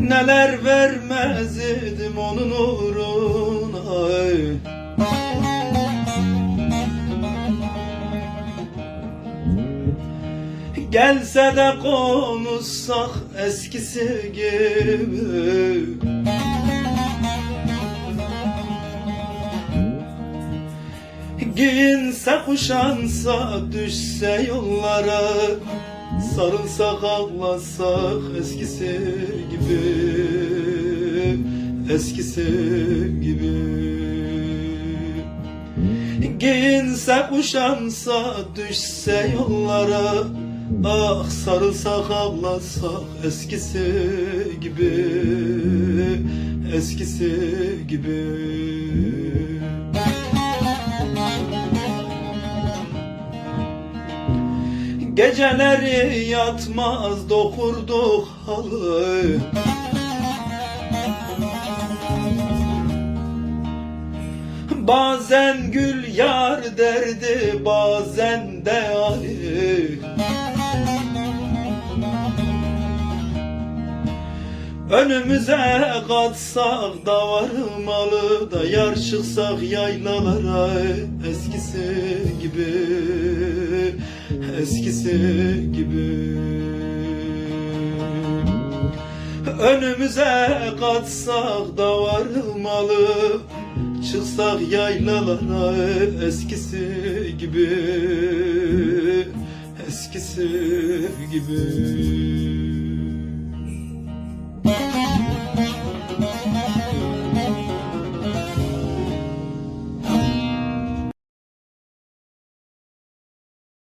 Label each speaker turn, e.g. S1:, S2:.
S1: Neler vermezdim onun uğruna. Gelse de konuşsak eskisi gibi Giyinse kuşansa düşse yollara Sarılsak ağlasak eskisi gibi Eskisi gibi Giyinse kuşansa düşse yollara Ah sarılsak ağlasak eskisi gibi Eskisi gibi Geceleri yatmaz dokurduk halı. Bazen gül yar derdi bazen de Ali. Önümüze katsak da varmalı da yar çıksak yaylalara eskisi gibi eskisi gibi. Önümüze katsak da varmalı Çıksak yaylalara eskisi gibi Eskisi gibi